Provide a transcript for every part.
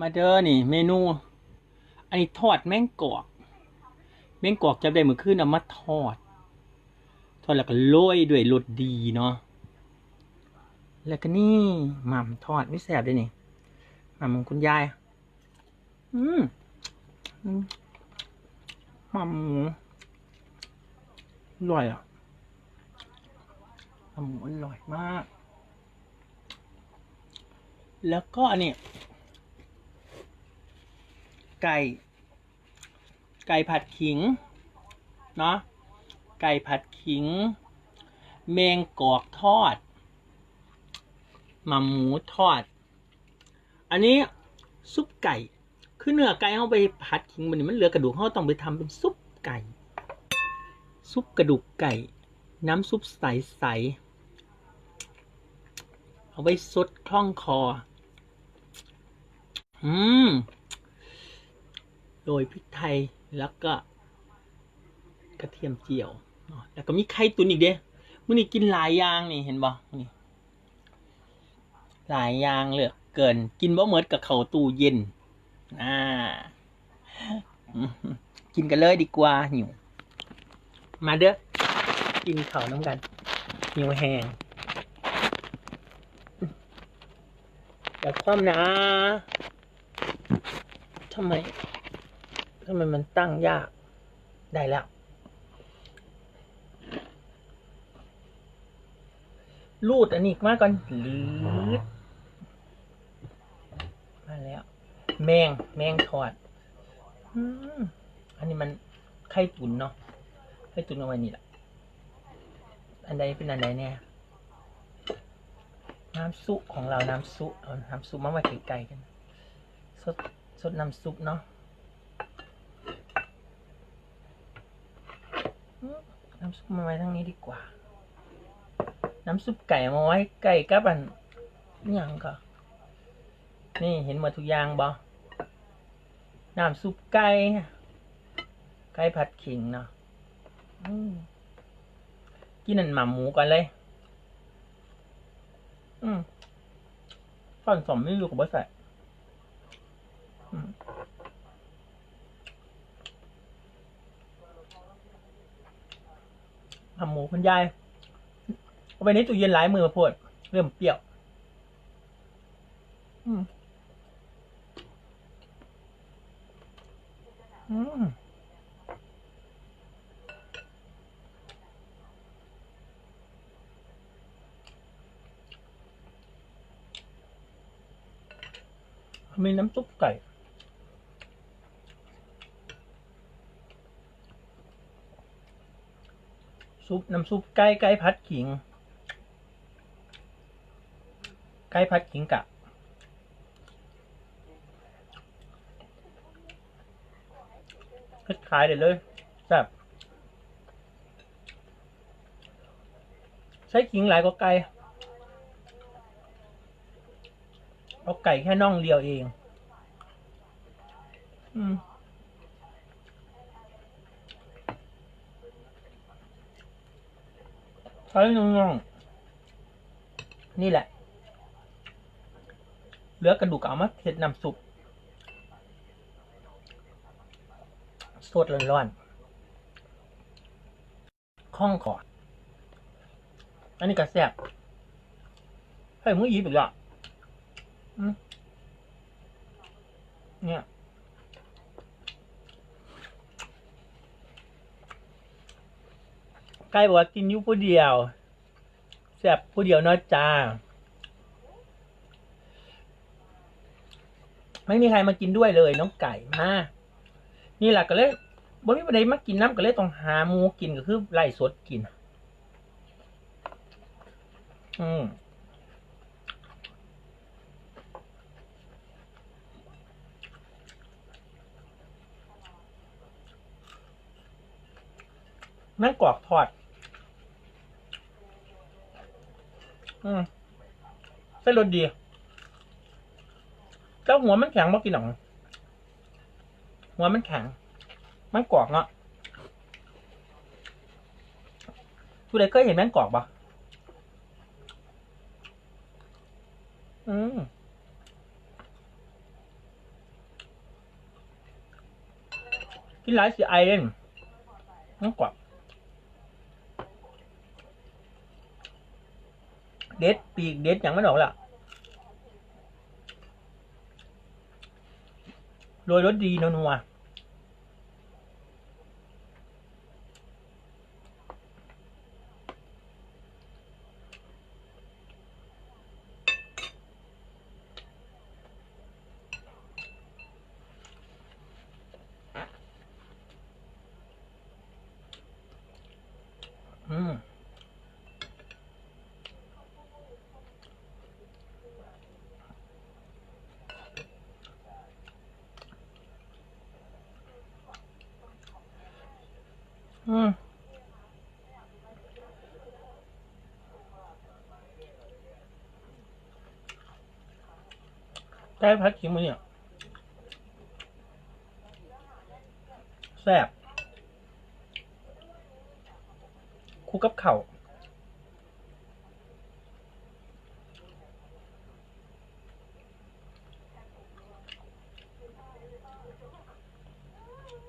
มาเด้อนี่ เมนู อันนี้ทอดแมงกอก แมงกอกจะได้เมื่อคืนเอามาทอด ทอดแล้วก็โรยด้วยรสดีเนาะ แล้วก็นี่หม่ำทอดไม่แสบเลยนี่หม่ำของคุณยาย อืมอืมหม่ำหมูอร่อยอะหม่ำหมูอร่อยมาก แล้วก็อันนี้ ไก่ ไก่ผัดขิง เนาะไก่ผัดขิง แมงกอกทอดหม่ำหมูทอด อันนี้ซุปไก่ คือเนื้อไก่เอาไปผัดขิงมันมันเหลือกระดูกเขาต้องไปทำเป็นซุปไก่ ซุปกระดูกไก่ น้ำซุปใสๆเอาไว้ซดคล่องคอ อืม โรยพริกไทยแล้วก็ กระเทียมเจียวแล้วก็มีไข่ตุ๋นอีกเด้มื่อนี้กินหลายอย่างนี่เห็นบ่นี่หลายอย่างเหลือเกิน กินบ่เหมือนกับเขาตู้เย็นอ่ากินกันเลยดีกว่าหิวมาเด้อกินเขาน้ำกันหิวแห้งแต่ความนะทำไม ทำไมมันตั้งยาก ได้แล้วรูดอันนี้มาก่อนลืดมาแล้ว แมง แมงทอด อันนี้มันไข่ตุ๋นเนาะ ไข่ตุ๋นเอาไว้นี่แหละ อันใดเป็นอันใดเนี่ยน้ำซุปของเรา น้ำซุปเอาน้ำซุปมาไว้ไกลๆกัน สด สดน้ำซุปเนาะอืม น้ำซุปมาไว้ทางนี้ดีกว่า น้ำซุปไก่มาไว้ไก่กับอันอิหยังก็นี่เห็นหมดทุกอย่างบ่น้ำซุปไก่ไก่ผัดขิงเนาะกินนั่นหม่ำหมูก่อนเลย อืมตอนสมไม่รู้กับว่ใส่อืม หม่ำหมูคุณยายเอาไปในตู้เย็นหลายมือมาพดเริ่มเปรี้ยวอืมอืมมีน้ำซุปไก่ ซุปน้ำซุปไก่ไก่ผัดขิง ไก่ผัดขิงกะคล้ายๆเลยเลยแบบใช้ขิงหลายกว่าไก่เอาไก่แค่น่องเดียวเอง อืม ใช้น่องนี่แหละ เหลือกระดูกเอามาเทน้ำซุปสดร้อนๆข้องขอดอันนี้ก็แซ่บให้มึงอีกอีกและอืมเนี่ย ไกล้บอกว่ากินอยุผู้เดียวแซ่บผู้เดียวน้อยจ้า ไม่มีใครมากินด้วยเลยน้องไก่มานี่แหละก็เลยบ่มีประเด็นมากินน้ำก็เลยต้องหาหมูกินก็คือไล่สดกิน อืม แม่งกรอกทอด อืมเส้นรสดีแต่หัวมันแข็งเมื่อกี้หนังหัวมันแข็ง มันกรอกเนาะคุณเลยเคยเห็นแม่งกรอกปะอืมกินหลายสีไอเล่นแม่งกรอก เด็ดปีกเด็ดอย่างไม่ออกละโรยรสดีนัวๆ อืม อืมได้พักกินมือเนี่ยแซ่บคู่กับเข่า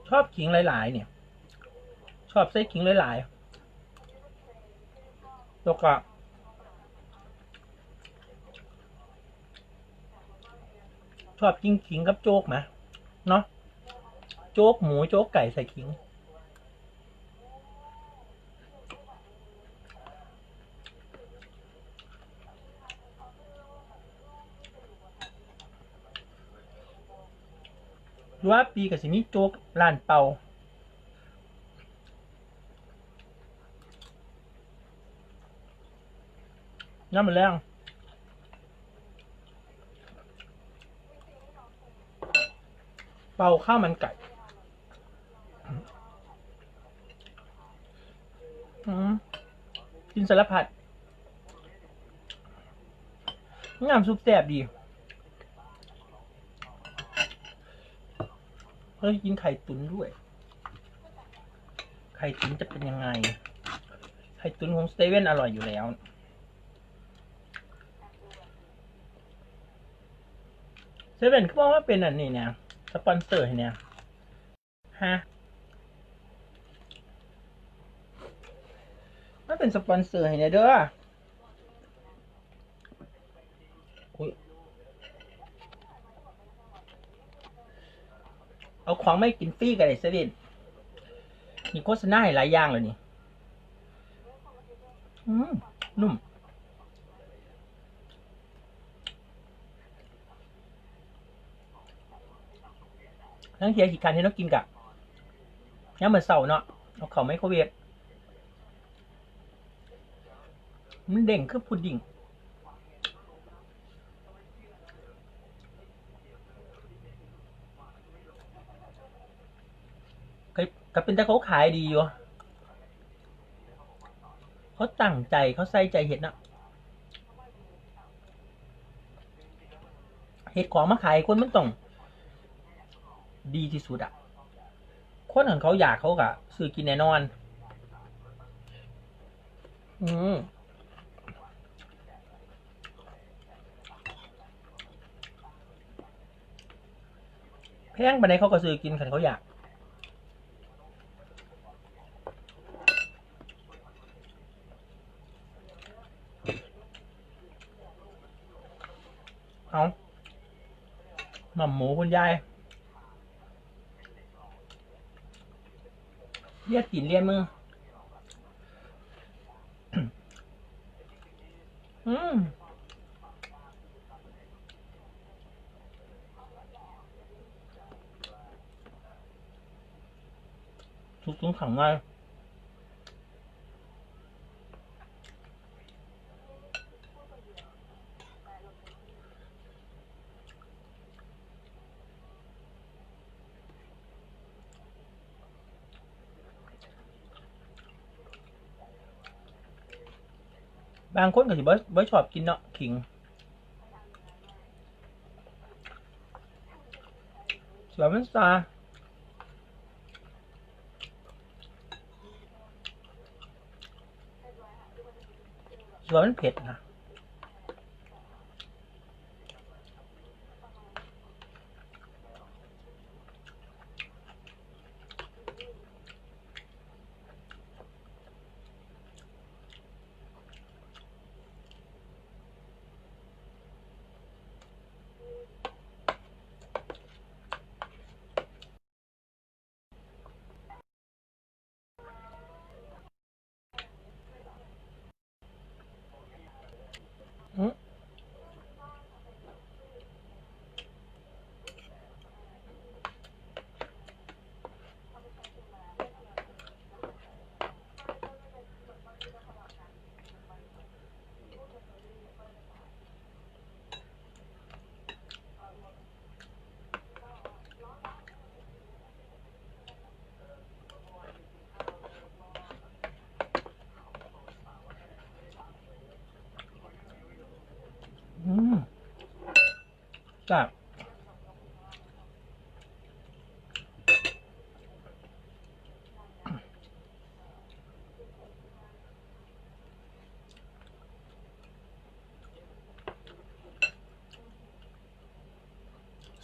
ชอบขิงหลาย ๆ เนี่ย อบใส่ขิงหลายๆแล้วก็ชอบกินขิงกับโจ๊กไหมเนาะโจ๊กหมูโจ๊กไก่ใส่ขิงหรือว่าปีกับสิมีโจ๊กร้านเป่า น้ำมันแรงเป่าข้าวมันไก่อืมกินสารพัดงามซุปแซ่บดีเฮ้ยกินไข่ตุ๋นด้วย ไข่ตุ๋นจะเป็นยังไง ไข่ตุ๋นของสเตเว่นอร่อยอยู่แล้ว เซเว่นเขาบอกว่าเป็นอันนี้เนี่ยสปอนเซอร์ให้เนี่ยฮะมันเป็นสปอนเซอร์ให้เนี่ยเด้ออุ๊ยเอาของไม่กินฟรีกันเลยเซเว่นมีโฆษณาให้หลายอย่างเลยนี่ อืมนุ่ม ทั้งเทียขีดการที่เรากินกะย่าเหมือนเสาเนาะเอาเขาไมโครเวฟมันเด้งคือพุดดิ้งก็ก็เป็นแต่เขาขายดีอยู่เขาตั้งใจเขาใส่ใจเห็ดนะเห็ดของมาขายคนมันต้อง ดีที่สุดอะคนของเขาอยากเขากะซื้อกินแน่นอน อืมแพงไปไหนเขาก็ซื้อกินขันเขาอยากเอาหม่ำหมูคุณยาย เลียกกินเลียนมืออืมทุกทุกขังไง บางคนก็สิบ่บ่ชอบกินเนาะขิงส่วนมันซาส่วนมันเผ็ดนะ ก็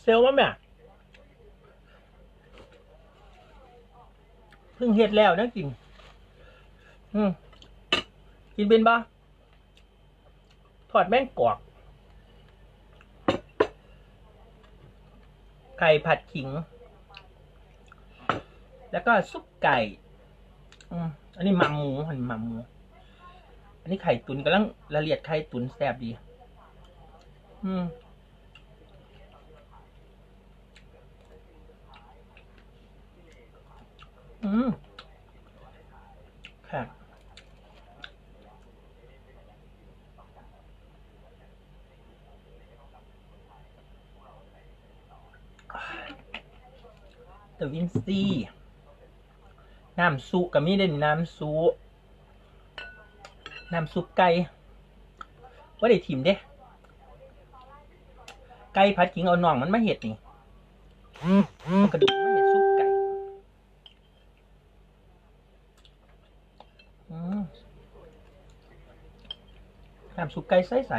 เซลว่าแม่เพิ่งเฮ็ดแล้วนะกิน อืม กินเป็นปะทอดแม่งกรอก ไก่ผัดขิง แล้วก็ซุปไก่อันนี้หมัมหมูหันหมัมหมู อันนี้ไข่ตุนกำลังละเอียดไข่ตุนแซ่บดี อืมอืมค่ะ เดวินซีน้ำซุปก็มีเด่นน้ำซุปน้ำซุปไก่ว่าได้ทิมเด้ไก่ผัดขิงเอาน่องมันมาเห็ดนี่กระดูกมาเห็ดซุปไก่น้ำซุปไก่ใส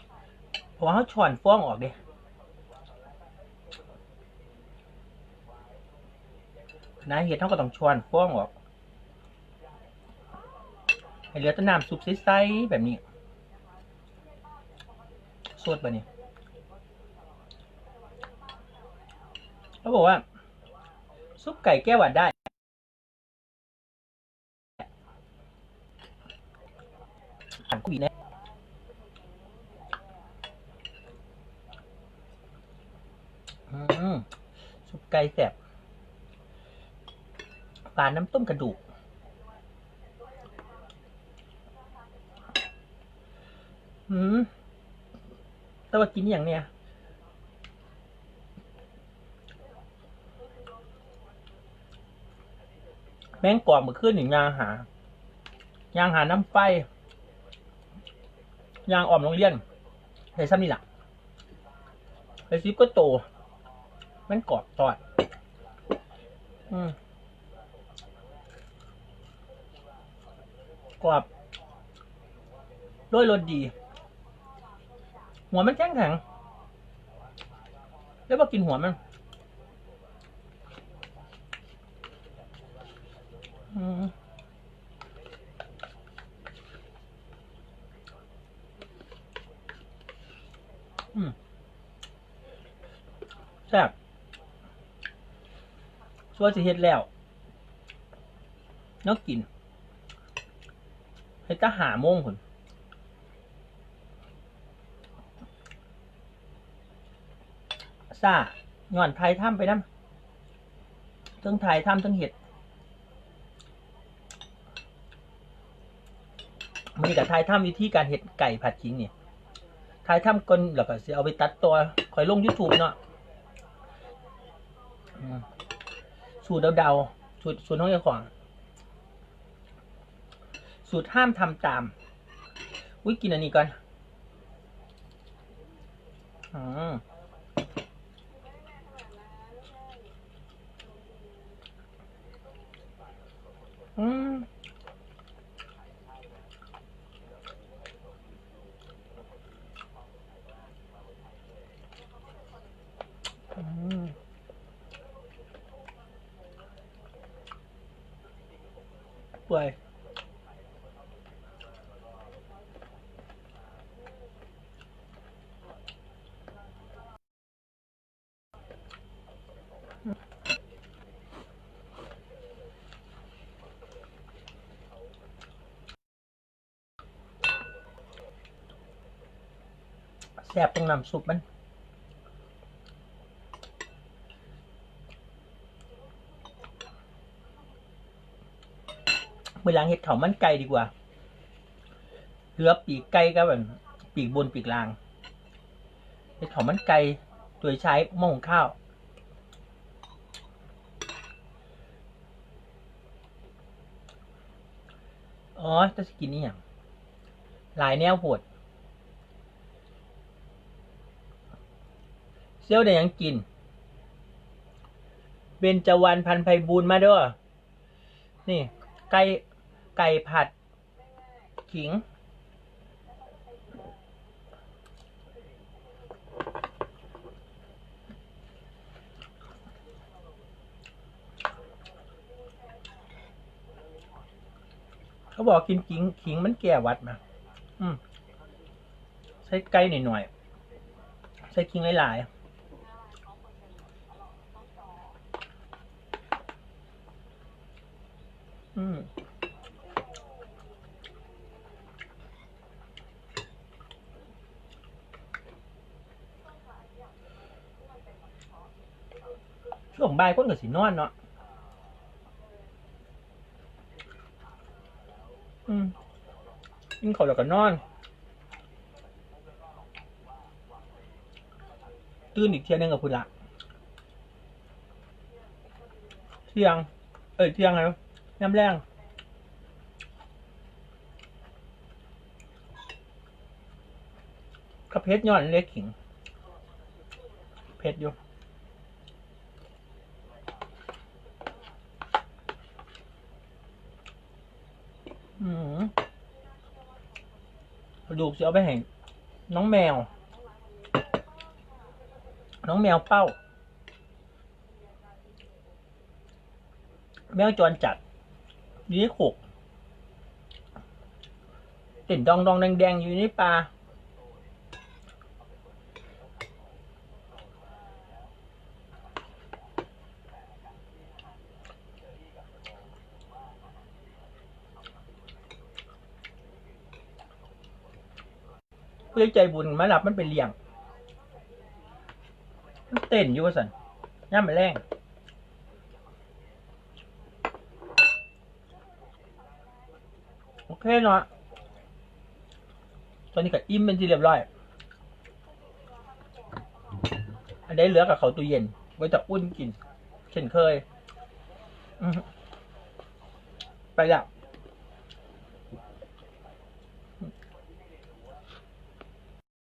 ๆเพราะว่าเขาช้อนฟ้องออกเด้ นะเห็ดเขาก็ต้องชวนฟ้องออกให้เหลือแต่น้ำซุปใสๆแบบนี้สดปนี่เขาบอกว่า ซุปไก่แก้วหวัดได้อ่านกุยแน่ซุปไก่แซ่บ ปลาน้ำต้มกระดูก อืมแต่ว่ากินอย่างเนี้ยแม่งกรอบมาขึ้นหนึ่งยางหา ยางหาน้ำไฟ ยางอ่อมโรงเรียนไอ้ซ้ำนี่แหละไอ้ซิปก็โตแมงกรอบตอด อืม กรอบด้วยรสดี หัวมันแข็งแข็งแล้วก็กินหัวมันอืมแซ่บส่วสิเฮ็ดแล้วนาะกิน ให้ตาหาโมงคนซ่าย้อนไทยถ้ำไปน้ำทั้งไทยถ้ำทั้งเห็ดมันกับไทยถ้ำวิธีการเห็ดไก่ผัดขิงเนี่ยไทยถ้ำกนแล้วก็จะเอาไปตัดตัวคอยลง YouTube เนาะสูตรเดาๆสูตรสูตรน้องเจ้าของ สูตรห้ามทำตาม อุ้ยกินอันนี้ก่อนอืมอืมเปื่อย แซ่บตรงน้ำซุปมันเวลาเห็ดเขามันไก่ดีกว่า เหลือปีกไก่ก็แบบปีกบนปีกล่าง เห็ดเขามันไก่โดยใช้หม้อหุงข้าวอ๋อจะกินนี่อย่างหลายแนวโหด เซียวได้ยังกิน เบญจวรรณพันไพบูลย์มาเด้วยนี่ ไก่ไก่ผัด ขิง เขาบอกกินขิง ขิงมันแก้วัดมาอืมใช้ไก่หน่อยๆใช้ขิงหลายๆ อืมช่วงบ่ายคนก็สินอนเนาะอืมกินข้าวแล้วก็นอน ตื่นอีกเที่ยนึงกับคุณละเที่ยง เอ้ยเที่ยงแล้ว น้ำแรงกระเพชรย้อนเล็กขิง เพชรอยู่อืมกระดูกจะเอาไปให้น้องแมว น้องแมวเป้า แมวจรจัด อยู่ขกเต้นดองดองแดงแดงๆอยู่ในป่าเพื่อใจบุญมาหลับมันเป็นเลี้ยงมันเต้นอยู่ว่าสันย่ามันแรงโอ เคเนาะตอนนี้ก็อิ่มเป็นที่เรียบร้อยอันนี้เหลือกับเขาตู้เย็น ไว้จะอุ่นกิน เช่นเคย ไปแล้ว